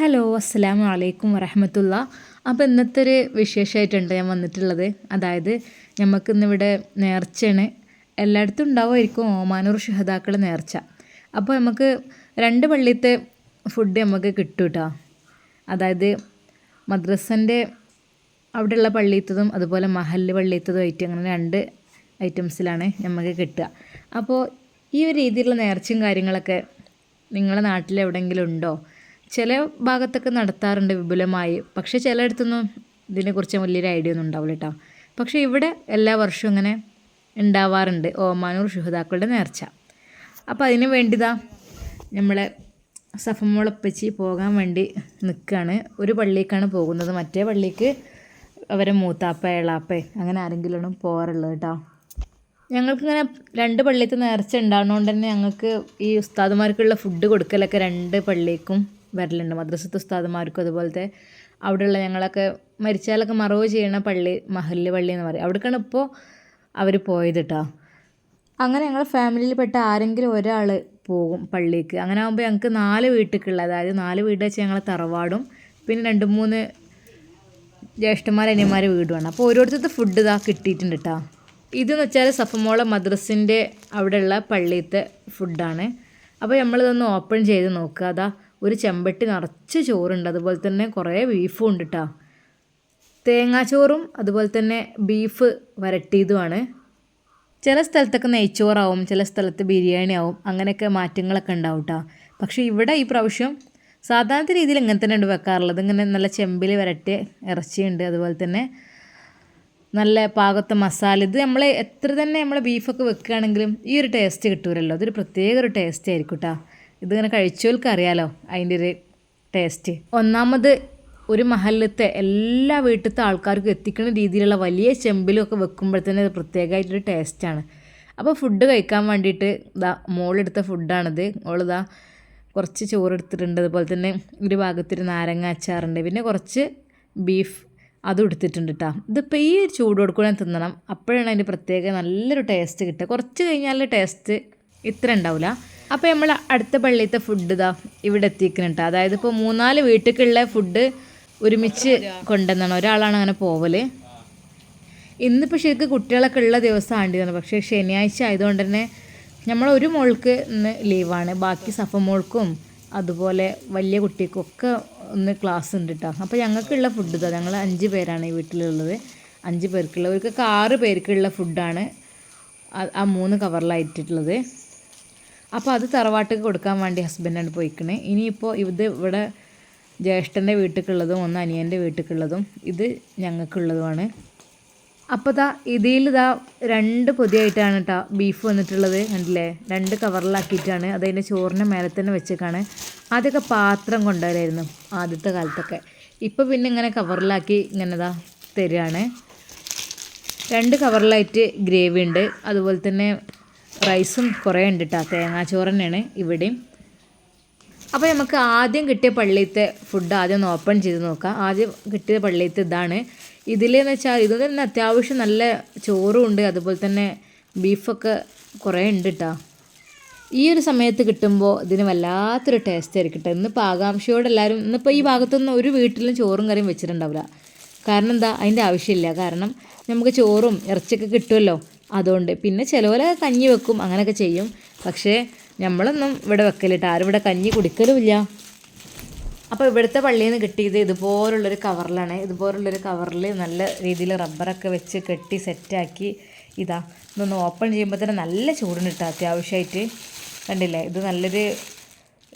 Hello അസ്സാം വലൈക്കും വരഹമത്തുള്ള അപ്പോൾ ഇന്നത്തെ ഒരു വിശേഷമായിട്ടുണ്ട് ഞാൻ വന്നിട്ടുള്ളത്. അതായത് നമുക്ക് ഇന്നിവിടെ നേർച്ചയാണ്. എല്ലായിടത്തും ഉണ്ടാവുമായിരിക്കും ഓമാനൂർ ഷഹദാക്കൾ നേർച്ച. അപ്പോൾ നമുക്ക് രണ്ട് പള്ളിയത്തെ ഫുഡ് നമുക്ക് കിട്ടും കേട്ടോ അതായത് മദ്രസന്റെ അവിടെയുള്ള പള്ളിയത്തതും അതുപോലെ മഹല്ല് പള്ളിയത്തതും ആയിട്ട് അങ്ങനെ രണ്ട് ഐറ്റംസിലാണ് നമുക്ക് കിട്ടുക. അപ്പോൾ ഈ ഒരു രീതിയിലുള്ള നേർച്ചയും കാര്യങ്ങളൊക്കെ നിങ്ങളുടെ നാട്ടിൽ എവിടെയെങ്കിലും ഉണ്ടോ? ചില ഭാഗത്തൊക്കെ നടത്താറുണ്ട് വിപുലമായി. പക്ഷേ ചിലയിടത്തൊന്നും ഇതിനെക്കുറിച്ച് വലിയൊരു ഐഡിയ ഒന്നും ഉണ്ടാവില്ല കേട്ടോ. പക്ഷേ ഇവിടെ എല്ലാ വർഷവും ഇങ്ങനെ ഉണ്ടാവാറുണ്ട്. ഓമാനൂർ ശുഹതാക്കളുടെ നേർച്ച. അപ്പോൾ അതിന് വേണ്ടിതാ നമ്മളെ സഫമോളപ്പച്ചി പോകാൻ വേണ്ടി നിൽക്കുകയാണ്. ഒരു പള്ളിക്കാണ് പോകുന്നത്. മറ്റേ പള്ളിക്ക് അവരെ മൂത്താപ്പ എളാപ്പ അങ്ങനെ ആരെങ്കിലും പോകാറുള്ളത് കേട്ടോ. ഞങ്ങൾക്കിങ്ങനെ രണ്ട് പള്ളിക്ക് നേർച്ച ഉണ്ടാകുന്നതുകൊണ്ട് തന്നെ ഞങ്ങൾക്ക് ഈ ഉസ്താദുമാർക്കുള്ള ഫുഡ് കൊടുക്കലൊക്കെ രണ്ട് പള്ളിക്കും വരലുണ്ട്. മദ്രസത്ത് ഉസ്താദുമാർക്കും അതുപോലത്തെ അവിടെയുള്ള ഞങ്ങളൊക്കെ മരിച്ചാലൊക്കെ മറവ് ചെയ്യണ പള്ളി മഹല്ല് പള്ളി എന്ന് പറയും. അവിടേക്കാണ് ഇപ്പോൾ അവർ പോയത് കേട്ടോ അങ്ങനെ ഞങ്ങൾ ഫാമിലിയിൽപ്പെട്ട ആരെങ്കിലും ഒരാൾ പോകും പള്ളിക്ക്. അങ്ങനെ ആകുമ്പോൾ ഞങ്ങൾക്ക് നാല് വീട്ടിലേക്കുള്ള അതായത് നാല് വീട് വെച്ച് ഞങ്ങൾ തറവാടും പിന്നെ രണ്ട് മൂന്ന് ജ്യേഷ്ഠന്മാർ അനിയന്മാർ വീടുമാണ്. അപ്പോൾ ഓരോരുത്തരുടെ ഫുഡ് ഇതാ കിട്ടിയിട്ടുണ്ട് കേട്ടോ ഇതെന്ന് വെച്ചാൽ സഫമോള മദ്രസിന്റെ അവിടെയുള്ള പള്ളിയിലത്തെ ഫുഡാണ് അപ്പോൾ നമ്മളിതൊന്ന് ഓപ്പൺ ചെയ്ത് നോക്കുക. അതാ ഒരു ചെമ്പട്ടി നിറച്ച് ചോറുണ്ട്. അതുപോലെ തന്നെ കുറേ ബീഫും ഉണ്ട് കേട്ടോ തേങ്ങാച്ചോറും അതുപോലെ തന്നെ ബീഫ് വരട്ടിയതുമാണ്. ചില സ്ഥലത്തൊക്കെ നെയ്ച്ചോറാവും ചില സ്ഥലത്ത് ബിരിയാണി ആവും. അങ്ങനെയൊക്കെ മാറ്റങ്ങളൊക്കെ ഉണ്ടാവും കേട്ടോ പക്ഷേ ഇവിടെ ഈ പ്രാവശ്യം സാധാരണ രീതിയിൽ ഇങ്ങനെ തന്നെ ഉണ്ട് വെക്കാറുള്ളത്. ഇങ്ങനെ നല്ല ചെമ്പിൽ വരട്ടി ഇറച്ചിയുണ്ട്. അതുപോലെ തന്നെ നല്ല പാകത്തെ മസാല. ഇത് നമ്മൾ എത്ര തന്നെ നമ്മൾ ബീഫൊക്കെ വെക്കുകയാണെങ്കിലും ഈ ഒരു ടേസ്റ്റ് കിട്ടൂരല്ലോ അതൊരു പ്രത്യേക ഒരു ടേസ്റ്റ് ആയിരിക്കും കേട്ടോ ഇതിങ്ങനെ കഴിച്ചവർക്ക് അറിയാലോ അതിന്റെ ഒരു ടേസ്റ്റ് ഒന്നാമത് ഒരു മഹലത്തെ എല്ലാ വീട്ടിലത്തെ ആൾക്കാർക്കും എത്തിക്കുന്ന രീതിയിലുള്ള വലിയ ചെമ്പിലൊക്കെ വെക്കുമ്പോൾ തന്നെ അത് പ്രത്യേകമായിട്ടൊരു ടേസ്റ്റാണ് അപ്പോൾ ഫുഡ് കഴിക്കാൻ വേണ്ടിയിട്ട് ഇതാ മോളെടുത്ത ഫുഡാണിത് ഓളിതാ കുറച്ച് ചോറ് എടുത്തിട്ടുണ്ട് അതുപോലെ തന്നെ ഒരു ഭാഗത്തൊരു നാരങ്ങ അച്ചാറുണ്ട്. പിന്നെ കുറച്ച് ബീഫ് അതും എടുത്തിട്ടുണ്ട് കേട്ടോ ഇതിപ്പോൾ ഈ ചൂടോട് കൂടെ തിന്നണം. അപ്പോഴാണ് അതിന്റെ പ്രത്യേക നല്ലൊരു ടേസ്റ്റ് കിട്ടുക. കുറച്ച് കഴിഞ്ഞാൽ ടേസ്റ്റ് ഇത്ര ഉണ്ടാവില്ല അപ്പോൾ നമ്മൾ അടുത്ത പള്ളിയത്തെ ഫുഡ് ഇതാ ഇവിടെ എത്തിക്കുന്നുണ്ട് അതായത് ഇപ്പോൾ മൂന്നാൽ വീട്ടിലേക്കുള്ള ഫുഡ് ഒരുമിച്ച് കൊണ്ടുവന്നാണ്. ഒരാളാണ് അങ്ങനെ പോവൽ. ഇന്നിപ്പോൾ ശരിക്കും കുട്ടികളൊക്കെ ഉള്ള ദിവസം ആണ്ടിയാണ് പക്ഷേ ശനിയാഴ്ച ആയതുകൊണ്ട് തന്നെ നമ്മൾ ഒരു മോൾക്ക് ഇന്ന് ലീവാണ്. ബാക്കി സഫ മോൾക്കും അതുപോലെ വലിയ കുട്ടിക്കും ഒക്കെ ഒന്ന് ക്ലാസ് ഉണ്ട് കേട്ടോ അപ്പോൾ ഞങ്ങൾക്കുള്ള ഫുഡ് ഇതാ ഞങ്ങൾ അഞ്ച് പേരാണ് ഈ വീട്ടിലുള്ളത്. അഞ്ച് പേർക്കുള്ള. ഒരു ആറ് പേർക്കുള്ള ഫുഡാണ് ആ മൂന്ന് കവറിലായിട്ടുള്ളത് അപ്പോൾ അത് തറവാട്ടിക്ക് കൊടുക്കാൻ വേണ്ടി ഹസ്ബൻഡാണ് പോയിക്കണേ. ഇനിയിപ്പോൾ ഇത് ഇവിടെ ജ്യേഷ്ഠന്റെ വീട്ടിലേക്കുള്ളതും ഒന്ന് അനിയന്റെ വീട്ടിലേക്കുള്ളതും ഇത് ഞങ്ങൾക്കുള്ളതുമാണ് അപ്പോൾ ഇതാ ഇതിൽ ഇതാ രണ്ട് പൊതിയായിട്ടാണ് കേട്ടോ ബീഫ് വന്നിട്ടുള്ളത് കണ്ടില്ലേ? രണ്ട് കവറിലാക്കിയിട്ടാണ്. അതതിന്റെ ചോറിന്റെ മേലെ തന്നെ വെച്ചേക്കാണ്. ആദ്യമൊക്കെ പാത്രം കൊണ്ടുവരായിരുന്നു ആദ്യത്തെ കാലത്തൊക്കെ. ഇപ്പോൾ പിന്നെ ഇങ്ങനെ കവറിലാക്കി ഇങ്ങനെ ഇതാ തരികയാണ് രണ്ട് കവറിലായിട്ട് ഗ്രേവി ഉണ്ട്. അതുപോലെ തന്നെ റൈസും കുറേ ഉണ്ട് കേട്ടോ തേങ്ങാച്ചോറ് തന്നെയാണ് ഇവിടെയും. അപ്പോൾ നമുക്ക് ആദ്യം കിട്ടിയ പള്ളിയിലത്തെ ഫുഡ് ആദ്യം ഒന്ന് ഓപ്പൺ ചെയ്ത് നോക്കാം. ആദ്യം കിട്ടിയ പള്ളിയിലത്തെ ഇതാണ്. ഇതിലെന്ന് വെച്ചാൽ ഇത് തന്നെ അത്യാവശ്യം നല്ല ചോറും ഉണ്ട്. അതുപോലെ തന്നെ ബീഫൊക്കെ കുറേ ഉണ്ട് കേട്ടോ ഈ ഒരു സമയത്ത് കിട്ടുമ്പോൾ ഇതിന് വല്ലാത്തൊരു ടേസ്റ്റ് ആയിരിക്കും കേട്ടോ ഇന്നിപ്പോൾ ആകാംക്ഷയോടെ എല്ലാവരും ഇന്നിപ്പോൾ ഈ ഭാഗത്തൊന്നും ഒരു വീട്ടിലും ചോറും കറിയും വെച്ചിട്ടുണ്ടാവില്ല. കാരണം എന്താ? അതിന്റെ ആവശ്യമില്ല. കാരണം നമുക്ക് ചോറും ഇറച്ചിയൊക്കെ കിട്ടുമല്ലോ. അതുകൊണ്ട് പിന്നെ ചിലവരെ കഞ്ഞി വെക്കും അങ്ങനെയൊക്കെ ചെയ്യും. പക്ഷേ നമ്മളൊന്നും ഇവിടെ വെക്കലിട്ട് ആരും ഇവിടെ കഞ്ഞി കുടിക്കലുമില്ല. അപ്പോൾ ഇവിടുത്തെ പള്ളിയിൽ നിന്ന് കിട്ടിയത് ഇതുപോലുള്ളൊരു കവറിലാണ്. ഇതുപോലുള്ളൊരു കവറിൽ നല്ല രീതിയിൽ റബ്ബറൊക്കെ വെച്ച് കെട്ടി സെറ്റാക്കി ഇതാ. ഇതൊന്ന് ഓപ്പൺ ചെയ്യുമ്പോൾ തന്നെ നല്ല ചൂടിന് കിട്ടുക അത്യാവശ്യമായിട്ട് കണ്ടില്ലേ? ഇത് നല്ലൊരു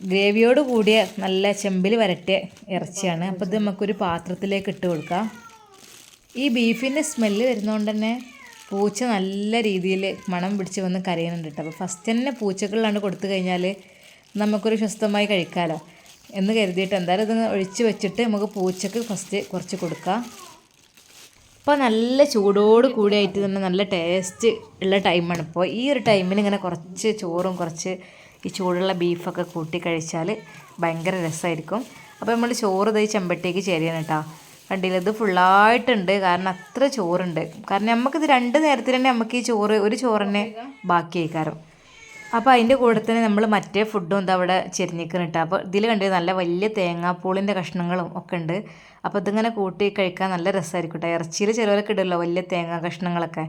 ഗ്രേവിയോട് കൂടിയ നല്ല ചെമ്പിൽ വരട്ടെ ഇറച്ചിയാണ്. അപ്പോൾ ഇത് നമുക്കൊരു പാത്രത്തിലേക്ക് ഇട്ട് കൊടുക്കാം. ഈ ബീഫിന്റെ സ്മെല്ല് വരുന്നതുകൊണ്ട് തന്നെ പൂച്ച നല്ല രീതിയിൽ മണം പിടിച്ച് വന്ന് കരയുന്നുണ്ട് കേട്ടോ. അപ്പോൾ ഫസ്റ്റ് തന്നെ പൂച്ചകളിലാണ് കൊടുത്തു കഴിഞ്ഞാൽ നമുക്കൊരു സ്വസ്ഥമായി കഴിക്കാമല്ലോ എന്ന് കരുതിയിട്ട് എന്തായാലും ഇതൊന്ന് ഒഴിച്ച് വെച്ചിട്ട് നമുക്ക് പൂച്ചക്ക് ഫസ്റ്റ് കുറച്ച് കൊടുക്കാം. ഇപ്പോൾ നല്ല ചൂടോട് കൂടിയായിട്ട് തന്നെ നല്ല ടേസ്റ്റ് ഉള്ള ടൈമാണ് ഇപ്പോൾ ഈ ഒരു ടൈമിൽ ഇങ്ങനെ കുറച്ച് ചോറും കുറച്ച് ഈ ചൂടുള്ള ബീഫൊക്കെ കൂട്ടി കഴിച്ചാൽ ഭയങ്കര രസമായിരിക്കും. അപ്പോൾ നമ്മൾ ചോറ് ഇതായി ചെമ്പട്ടേക്ക് ചേരുകയാണ് കേട്ടോ. കണ്ടില്ല. ഇത് ഫുള്ളായിട്ടുണ്ട്. കാരണം അത്ര ചോറുണ്ട്. കാരണം നമുക്കിത് രണ്ട് നേരത്തിൽ തന്നെ നമുക്ക് ഈ ചോറ് ഒരു ചോറിനെ ബാക്കി വയ്ക്കാറും അപ്പോൾ അതിന്റെ കൂടെ തന്നെ നമ്മൾ മറ്റേ ഫുഡും എന്താ അവിടെ ചെരിഞ്ഞിക്കണം കേട്ടോ അപ്പോൾ ഇതിൽ കണ്ടത് നല്ല വലിയ തേങ്ങാപ്പൂളിന്റെ കഷ്ണങ്ങളും ഒക്കെ ഉണ്ട്. അപ്പോൾ ഇതിങ്ങനെ കൂട്ടി കഴിക്കാൻ നല്ല രസമായിരിക്കും കേട്ടോ ഇറച്ചിയിൽ ചിലവരൊക്കെ ഇടുമല്ലോ വലിയ തേങ്ങാ കഷ്ണങ്ങളൊക്കെ.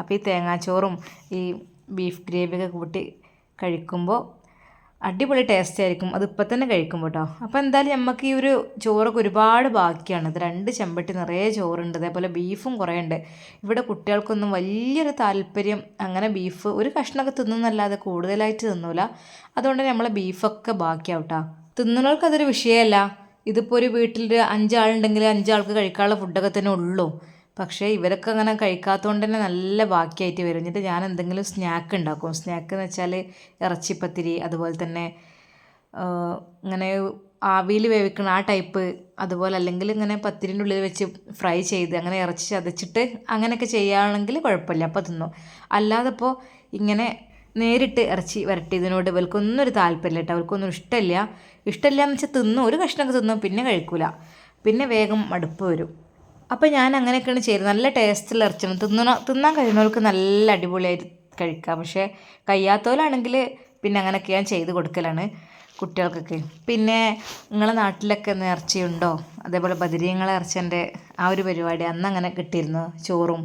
അപ്പോൾ ഈ തേങ്ങാച്ചോറും ഈ ബീഫ് ഗ്രേവിയൊക്കെ കൂട്ടി കഴിക്കുമ്പോൾ അടിപൊളി ടേസ്റ്റ് ആയിരിക്കും. അത് ഇപ്പം തന്നെ കഴിക്കും കേട്ടോ അപ്പോൾ എന്തായാലും നമുക്ക് ഈ ഒരു ചോറൊക്കെ ഒരുപാട് ബാക്കിയാണ്. ഇത് രണ്ട് ചെമ്പട്ടി നിറയെ ചോറുണ്ട്. അതേപോലെ ബീഫും കുറേ ഉണ്ട് ഇവിടെ കുട്ടികൾക്കൊന്നും വലിയൊരു താല്പര്യം അങ്ങനെ ബീഫ് ഒരു കഷ്ണമൊക്കെ തിന്നുന്നല്ലാതെ കൂടുതലായിട്ട് തിന്നൂല. അതുകൊണ്ട് നമ്മൾ ബീഫൊക്കെ ബാക്കിയാവും കേട്ടോ തിന്നുന്നവർക്ക് അതൊരു വിഷയമല്ല ഇതിപ്പോൾ ഒരു വീട്ടിൽ അഞ്ചാളുണ്ടെങ്കിൽ അഞ്ചാൾക്ക് കഴിക്കാനുള്ള ഫുഡൊക്കെ തന്നെ ഉള്ളൂ. പക്ഷേ ഇവരൊക്കെ അങ്ങനെ കഴിക്കാത്തതുകൊണ്ട് തന്നെ നല്ല ബാക്കിയായിട്ട് വരും. എന്നിട്ട് ഞാൻ എന്തെങ്കിലും സ്നാക്ക് ഉണ്ടാക്കും. സ്നാക്ക് എന്ന് വെച്ചാൽ ഇറച്ചിപ്പത്തിരി അതുപോലെ തന്നെ ഇങ്ങനെ ആവിയിൽ വേവിക്കണ ആ ടൈപ്പ് അതുപോലെ അല്ലെങ്കിൽ ഇങ്ങനെ പത്തിരിന്റെ ഉള്ളിൽ വെച്ച് ഫ്രൈ ചെയ്ത് അങ്ങനെ ഇറച്ചി ചതച്ചിട്ട് അങ്ങനെയൊക്കെ ചെയ്യുകയാണെങ്കിൽ കുഴപ്പമില്ല. അപ്പോൾ തിന്നു. അല്ലാതെ ഇപ്പോൾ ഇങ്ങനെ നേരിട്ട് ഇറച്ചി വരട്ടിയതിനോട് ഇവർക്കൊന്നും ഒരു താല്പര്യമില്ല കേട്ടോ. അവർക്കൊന്നും ഇഷ്ടമില്ല. ഇഷ്ടമില്ല എന്ന് വെച്ചാൽ തിന്നും. ഒരു കഷ്ണമൊക്കെ തിന്നും. പിന്നെ കഴിക്കില്ല പിന്നെ വേഗം മടുപ്പ് വരും. അപ്പോൾ ഞാൻ അങ്ങനെയൊക്കെയാണ് ചെയ്ത് നല്ല ടേസ്റ്റുള്ള ഇറച്ചിയാണ് തിന്നണ തിന്നാൻ കഴിയുന്നവർക്ക് നല്ല അടിപൊളിയായിട്ട് കഴിക്കാം. പക്ഷേ കഴിയാത്തവരാണെങ്കിൽ പിന്നെ അങ്ങനെയൊക്കെ ഞാൻ ചെയ്ത് കൊടുക്കലാണ് കുട്ടികൾക്കൊക്കെ. പിന്നെ നിങ്ങളെ നാട്ടിലൊക്കെ നേർച്ചയുണ്ടോ അതേപോലെ ബദരീങ്ങളെ ഇറച്ചന്റെ ആ ഒരു പരിപാടി അന്ന് അങ്ങനെ കിട്ടിയിരുന്നു? ചോറും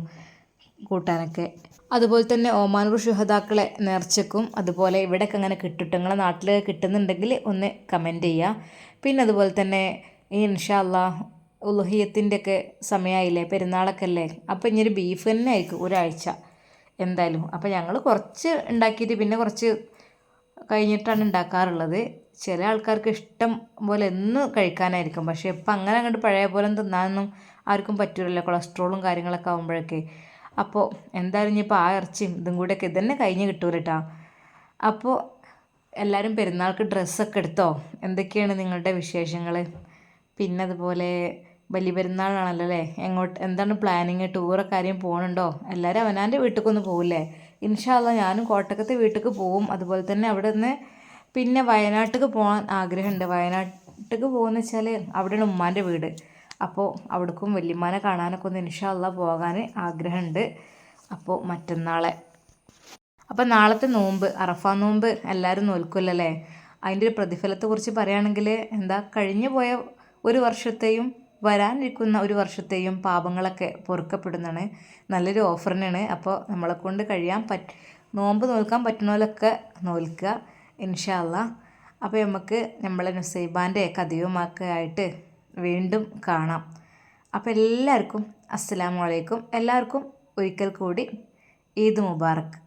കൂട്ടാനൊക്കെ. അതുപോലെ തന്നെ ഓമാനൂർ ശുഹതാക്കളെ നേർച്ചക്കും അതുപോലെ ഇവിടെയൊക്കെ അങ്ങനെ കിട്ടിട്ട് നിങ്ങളെ നാട്ടിൽ കിട്ടുന്നുണ്ടെങ്കിൽ ഒന്ന് കമന്റ് ചെയ്യുക പിന്നെ അതുപോലെ തന്നെ ഈ ഇൻഷാ അള്ളാഹ് ഉലുഹിയത്തിന്റെ ഒക്കെ സമയമായില്ലേ? പെരുന്നാളൊക്കെ അല്ലേ അപ്പോൾ ഒരു ബീഫ് തന്നെ ആയിരിക്കും ഒരാഴ്ച എന്തായാലും. അപ്പോൾ ഞങ്ങൾ കുറച്ച് ഉണ്ടാക്കിയിട്ട് പിന്നെ കുറച്ച് കഴിഞ്ഞിട്ടാണ് ഉണ്ടാക്കാറുള്ളത്. ചില ആൾക്കാർക്ക് ഇഷ്ടം പോലെ എന്ന് കഴിക്കാനായിരിക്കും. പക്ഷേ ഇപ്പം അങ്ങനെ അങ്ങോട്ട് പഴയ പോലെ തിന്നാനൊന്നും ആർക്കും പറ്റില്ലല്ലോ കൊളസ്ട്രോളും കാര്യങ്ങളൊക്കെ ആകുമ്പോഴൊക്കെ അപ്പോൾ എന്തായാലും ഇനിയിപ്പോൾ ആ ഇറച്ചിയും ഇതും കൂടെയൊക്കെ ഇതന്നെ കഴിഞ്ഞ് കിട്ടൂല കേട്ടോ. അപ്പോൾ എല്ലാവരും പെരുന്നാൾക്ക് ഡ്രസ്സൊക്കെ എടുത്തോ? എന്തൊക്കെയാണ് നിങ്ങളുടെ വിശേഷങ്ങൾ പിന്നെ അതുപോലെ വലിയ പെരുന്നാളാണല്ലോ അല്ലേ എങ്ങോട്ട് എന്താണ് പ്ലാനിങ് ടൂറൊക്കെ ആരെയും പോകുന്നുണ്ടോ എല്ലാവരും അവനാന്റെ വീട്ടിലേക്കൊന്ന് പോകില്ലേ ഇൻഷാല്ല ഞാനും കോട്ടക്കത്തെ വീട്ടിലേക്ക് പോവും. അതുപോലെ തന്നെ അവിടെ നിന്ന് പിന്നെ വയനാട്ടിലേക്ക് പോകാൻ ആഗ്രഹമുണ്ട്. വയനാട്ടിലേക്ക് പോകുന്ന വെച്ചാൽ അവിടെയാണ് ഉമ്മാന്റെ വീട്. അപ്പോൾ അവിടേക്കും വല്യമ്മാനെ കാണാനൊക്കെ ഒന്ന് ഇൻഷാല്ല പോകാൻ ആഗ്രഹമുണ്ട്. അപ്പോൾ മറ്റന്നാളെ. അപ്പോൾ നാളത്തെ നോമ്പ് അറഫ നോമ്പ് എല്ലാവരും നോൽക്കുമല്ലോ അതിന്റെ ഒരു പ്രതിഫലത്തെക്കുറിച്ച് പറയുകയാണെങ്കിൽ എന്താ കഴിഞ്ഞു പോയ ഒരു വർഷത്തെയും വരാനിരിക്കുന്ന ഒരു വർഷത്തെയും പാപങ്ങളൊക്കെ പൊറുക്കപ്പെടുന്നതാണ്. നല്ലൊരു ഓഫറിനാണ്. അപ്പോൾ നമ്മളെ കൊണ്ട് കഴിയാൻ പറ്റ നോമ്പ് നോൽക്കാൻ പറ്റുന്നവരൊക്കെ നോൽക്കുക ഇൻഷാല്ല അപ്പോൾ നമുക്ക് നമ്മളെ നുസൈബാന്റെ കഥയുമൊക്കെ ആയിട്ട് വീണ്ടും കാണാം. അപ്പോൾ എല്ലാവർക്കും അസ്സലാമു അലൈക്കും. എല്ലാവർക്കും ഒരിക്കൽ കൂടി ഈദ് മുബാറക്ക്